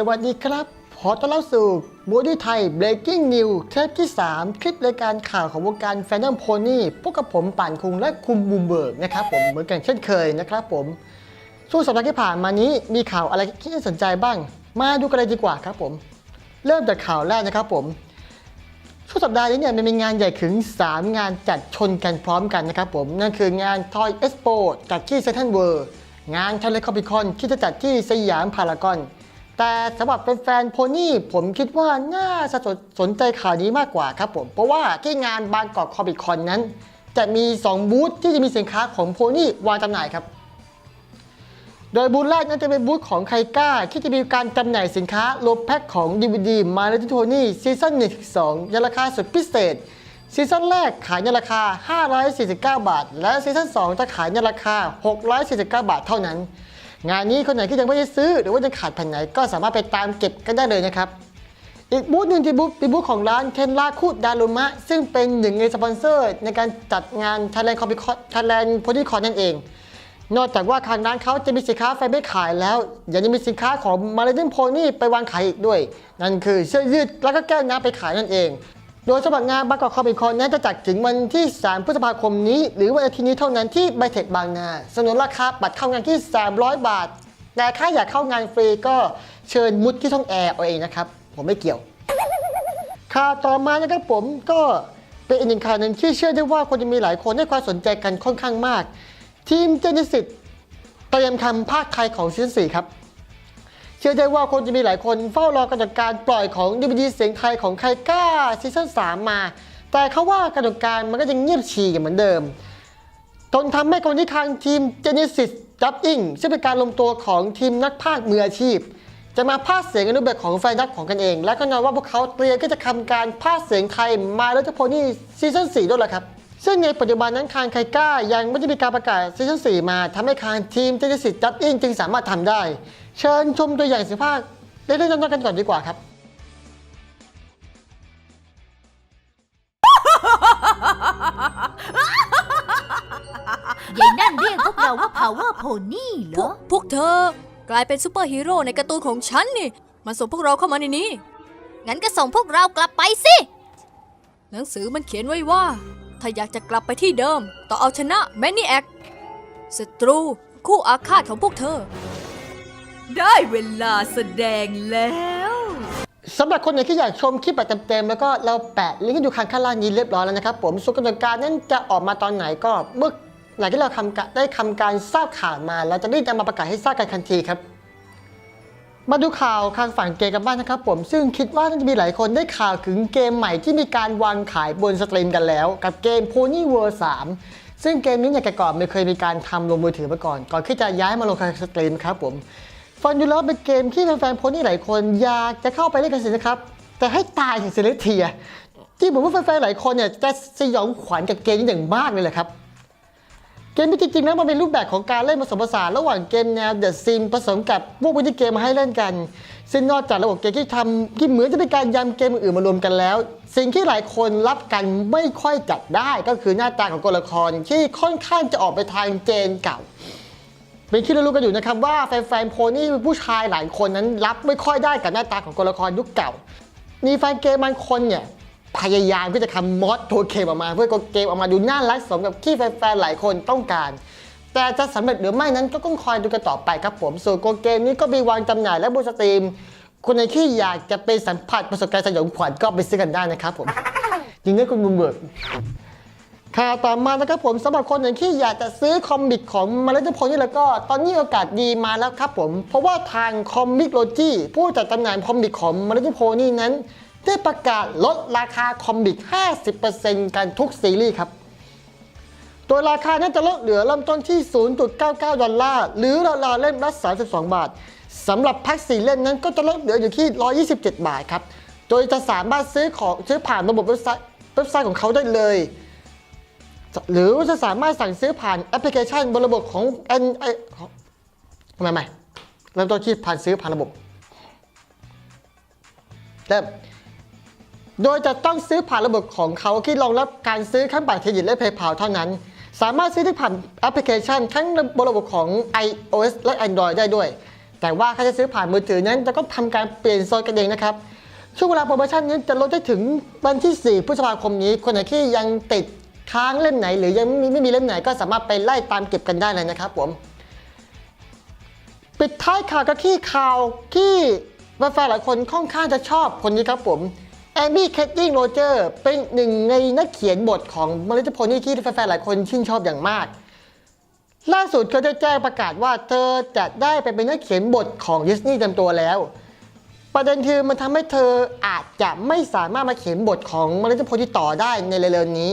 สวัสดีครับ ขอต้อนรับสู่บูดี้ไทย Breaking News เทปที่ 3 คลิปรายการข่าวของวงการแฟน d อมโพนี่พวกกับผมป่านคุงและคุมบูมเบิร์กนะครับผมเหมือนกันเช่นเคยนะครับผม ช่วงสัปดาห์ที่ผ่านมานี้มีข่าวอะไรที่น่าสนใจบ้าง มาดูกันเลยดีกว่าครับผม เริ่มจากข่าวแรกนะครับผมช่วงสัปดาห์นี้เนี่ยมันมีงานใหญ่ถึง 3 งานจัดชนกันพร้อมกันนะครับผม นั่นคืองาน Toy Expo จัดที่เซ n ทรัลเวิร์งานทะเลคอปิคอนที่จะจัดที่สยามพารากอน แต่สำหรับแฟนๆโพนี่ผมคิดว่าน่าจะสนใจข่าวนี้มากกว่าครับผม เพราะว่าที่งานบางกอกคอปิคอนนั้น จะมี 2 บูธที่จะมีสินค้าของโพนี่วางจำหน่ายครับ โดยบูธแรกนั้นจะเป็นบูธของไคก้า ที่จะมีการจำหน่ายสินค้าโลแพ็คของ DVD มาเลติโทนี่ซีซั่น1 2ในราคาสุดพิเศษซีซั่นแรกขายในราคา 549 บาท และซีซั่น2จะขายในราคา 649 บาทเท่านั้น งานนี้คนไหนที่ยังไม่ได้ซื้อ หรือว่ายังขาดแผ่นไหนก็สามารถไปตามเก็บกันได้เลยนะครับอีกบูธหนึ่งที่บูธเป็นบูธของร้านเคนราคูดดารุมะ ซึ่งเป็นหนึ่งในสปอนเซอร์ ในการจัดงาน Thailand Comic Con Thailand p o n y Con นั่นเอง นอกจากว่าทางร้านเขาจะมีสินค้าแฟนไม่ขายแล้ว ยังมีสินค้าของมาเลเดนโพนี่ไปวางขายอีกด้วย นั่นคือเสื้อยืดแล้วก็แก้วน้ำไปขายนั่นเอง โดยสำหรับงานบางกอกคอมิคอนนั้นจะจัดถึงวันที่ 3 พฤษภาคมนี้ หรือวันอาทิตย์นี้เท่านั้นที่ไบเทคบางนาสนุนราคาบัตรเข้างานที่ 300 บาท แต่ถ้าอยากเข้างานฟรีก็เชิญมุดที่ช่องแอร์เอาเองนะครับ ผมไม่เกี่ยว ข่าวต่อมานะครับผมก็เป็นอีกหนึ่งข่าวหนึ่งที่เชื่อได้ว่าคนจะมีหลายคนให้ความสนใจกันค่อนข้างมาก ทีมเจนิสิตเตรียมทำภาคไทยของซีซั่น4ครับ เชื่อได้ว่าคนจะมีหลายคนเฝ้ารอกำหนดการปล่อยของดีวดีเสียงไทยของไคก้าซีซั่น3 มา แต่เขาว่ากำหนดการมันก็ยังเงียบฉี่อย่างเหมือนเดิมจนทำให้คนที่ทางทีม Genesis Dubbing ซึ่งเป็นการรวมตัวของทีมนักพากย์มืออาชีพ จะมาพากเสียงในรูปแบบของแฟนดับของกันเอง และก็นอนว่าพวกเขาเตรียมที่จะทำการพากเสียงไทยมาแล้วจะโพนี่ซีซั่น4ด้วยแหละครับ ซึ่งในปัจจุบันนั้นคางไคก้ายังไม่ได้มีการประกาศซีซั่น4มาทำให้คางทีม Genesis Dubbing จึงสามารถทำได้ เชิญชมตัวอย่างเสียงภาคได้เรื่องน้อยๆกันก่อนดีกว่าครับยายนั่นเรียกพวกเราว่า power pony เหรพวอกพวกเธอกลายเป็นซูเปอร์ฮีโร่ในการ์ตูนของฉันนี่มาส่งพวกเราเข้ามาในนี้ งั้นก็ส่งพวกเรากลับไปสิ หนังสือมันเขียนไว้ว่า ถ้าอยากจะกลับไปที่เดิม ต้องเอาชนะแมนนี่แอคศัตรู คู่อาฆาตของพวกเธอ ได้เวลาแสดงแล้ว สำหรับคนไหนที่อยากชมคลิปแบบเต็มๆ แล้วก็เราแปะลิงก์ให้ดูข้างข้างล่างนี้เรียบร้อยแล้วนะครับ ผมส่วนกำหนดการนั้นจะออกมาตอนไหนก็เมื่อหลังที่เราทำกะได้ทำการทราบข่าวมา เราจะรีบนำมาประกาศให้ทราบกันทันทีครับ มาดูข่าวทางฝั่งเกมกันบ้างนะครับผมซึ่งคิดว่าน่าจะมีหลายคนได้ข่าวถึงเกมใหม่ที่มีการวางขายบนสตรีมกันแล้ว กับเกม Pony World 3 ซึ่งเกมนี้เนี่ยแต่ก่อนไม่เคยมีการทำลงมือถือมาก่อน ก่อนที่จะย้ายมาลงสตรีมครับผมฟันดูแล้วเป็นเกมที่แฟนๆโพนี่หลายคนอยากจะเข้าไปเล่นกันสินะครับ แต่ให้ตายถึงเซเลเทียที่ผมว่าแฟนๆหลายคนเนี่ยจะสยองขวัญกับเกมนี้อย่างมากเลยแหละครับ กมนี้จริงๆแล้วมันเป็นรูปแบบของการเล่นผสมผสานระหว่างเกมแนวเดอะซิมผสมกับพวกวิดีเกมมาให้เล่นกัน ซึ่งนอกจากระบบเกมที่ทำที่เหมือนจะเป็นการยำเกมอื่นมารวมกันแล้ว สิ่งที่หลายคนรับกันไม่ค่อยจัดได้ก็คือหน้าตาของตัวละครที่ค่อนข้างจะออกไปทางเจนเก่าเป็นที่รารู้กันอยู่นะครับว่าแฟนๆโพนี่ผู้ชายหลายคนนั้นรับไม่ค่อยได้กับหน้าตาของตัวละครยุคเก่ามีแฟนเกมบางคนเนี่ย พยายามที่จะทำมอดตัวเกมออกมา เพื่อเกมออกมาดูน่ารักสมกับที่แฟนๆหลายคนต้องการแต่จะสำเร็จหรือไม่นั้นก็ต้องคอยดูกันต่อไปครับผมส่วนตัวเกมนี้ก็มีวางจำหน่ายและบนสตรีมคนไหนที่อยากจะไปสัมผัสประสบการณ์สยองขวัญก็ไปซื้อกันได้นะครับผมยิงด้วยคุณบุญเบิกข่าวต่อมานะครับผมสำหรับคนไหนที่อยากจะซื้อคอมิกของมาเลเซียพนี่แล้วก็ตอนนี้โอกาสดีมาแล้วครับผม เพราะว่าทางคอมิกโลจีผู้จัดจำหน่ายคอมิกของมาเลเซียพนี่นั้น ได้ประกาศลดราคาคอมิก 50%กันทุกซีรีส์ครับ โดยราคานั้นจะลดเหลือเริ่มต้นที่ 0.99 ดอลลาร์ หรือราวๆเล่มละ32 บาท สำหรับแพ็กสี่เล่มนั้นก็จะลดเหลืออยู่ที่ 127 บาทครับ โดยจะสามารถซื้อของซื้อผ่านระบบเว็บไซต์เว็บไซต์ของเขาได้เลย หรือจะสามารถสั่งซื้อผ่านแอปพลิเคชันบนระบบของ N ไอขอทำไมใหม่เริ่มต้นที่ผ่านซื้อผ่านระบบเริ่ม โดยจะต้องซื้อผ่านระบบของเขาที่รองรับการซื้อขั้นบัตรเครดิตและ PayPal เท่านั้น สามารถซื้อได้ผ่านแอปพลิเคชันทั้งบนระบบของ iOS และ Android ได้ด้วย แต่ว่าถ้าจะซื้อผ่านมือถือนั้นจะต้องทำการเปลี่ยนโซนกันเองนะครับช่วงเวลาโปรโมชั่นนี้จะลดได้ถึงวันที่ 4 พฤษภาคมนี้ คนไหนที่ยังติดค้างเล่มไหน หรือยังไม่มีไมมีเล่มไหนก็สามารถไปไล่ตามเก็บกันได้เลยนะครับผมปิดท้ายข่าวกันที่ข่าวที่แฟนๆหลายคนค่อนข้างจะชอบคนนี้ครับผม แอมมี่แคทติ้งโรเจอร์เป็นหนึ่งในนักเขียนบทของมาริทพลนี่ที่แฟนๆหลายคนชื่นชอบอย่างมาก ล่าสุดเธอได้แจ้งประกาศว่าเธอจะได้ไปเป็นนักเขียนบทของดิสนีย์เต็มตัวแล้ว ประเด็นคือมันทำให้เธออาจจะไม่สามารถมาเขียนบทของมาริทพลที่ต่อได้ในเร็วๆนี้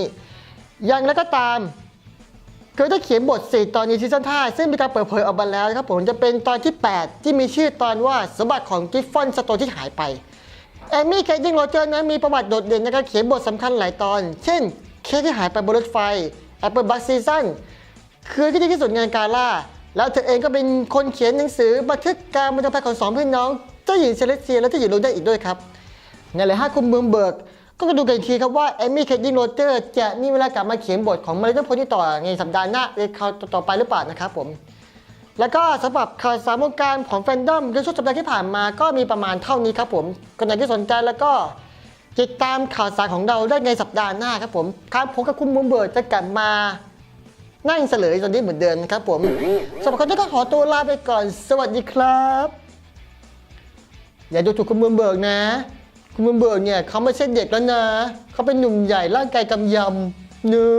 อย่างไรก็ตามเธอได้เขียนบท 4 ตอนในซีซั่น5ซึ่งมีการเปิดเผยออกมาแล้วนะครับผมจะเป็นตอนที่ 8 ที่มีชื่อตอนว่าสมบัติของกิฟฟอนสโตที่หายไป แอมมี่แคดดิ้งโรเจอร์นั้นมีประวัติโดดเด่นในการเขียนบทสำคัญหลายตอน เช่น เคสที่หายไปบนรถไฟ Apple Bus Season คือที่ดีที่สุดงานกาล่า แล้วเธอเองก็เป็นคนเขียนหนังสือบันทึกการบรรจงภัยของสองพี่น้องเจ้าหญิงเซเลสเซียและเจ้าหญิงลูด้าอีกด้วยครับในเลยห้าคุณเมืองเบิร์กก็มาดูกันอีกทีครับว่าแอมมี่เคดดิ้งโรเจอร์จะมีเวลากลับมาเขียนบทของมาริโนโพนี่ต่อในสัปดาห์หน้าในคราวต่อไปหรือเปล่านะครับผม แล้วก็สำหรับข่าวสารวงการของแฟนดอมในช่วงสัปดาห์ที่ผ่านมาก็มีประมาณเท่านี้ครับผมคนไหนที่สนใจแล้วก็ติดตามข่าวสารของเราได้ในสัปดาห์หน้าครับผมครับผมกับคุณมุมเบิร์ดจะกลับมานั่งเฉลยตอนนี้เหมือนเดิมครับผมสำหรับคนที่ก็ขอตัวลาไปก่อน สวัสดีครับ อย่าดูถูกคุณมุมเบิร์กนะ คุณมุมเบิร์กเนี่ยเขาไม่ใช่เด็กแล้วนะเขาเป็นหนุ่มใหญ่ร่างกายกำยำเนื้อ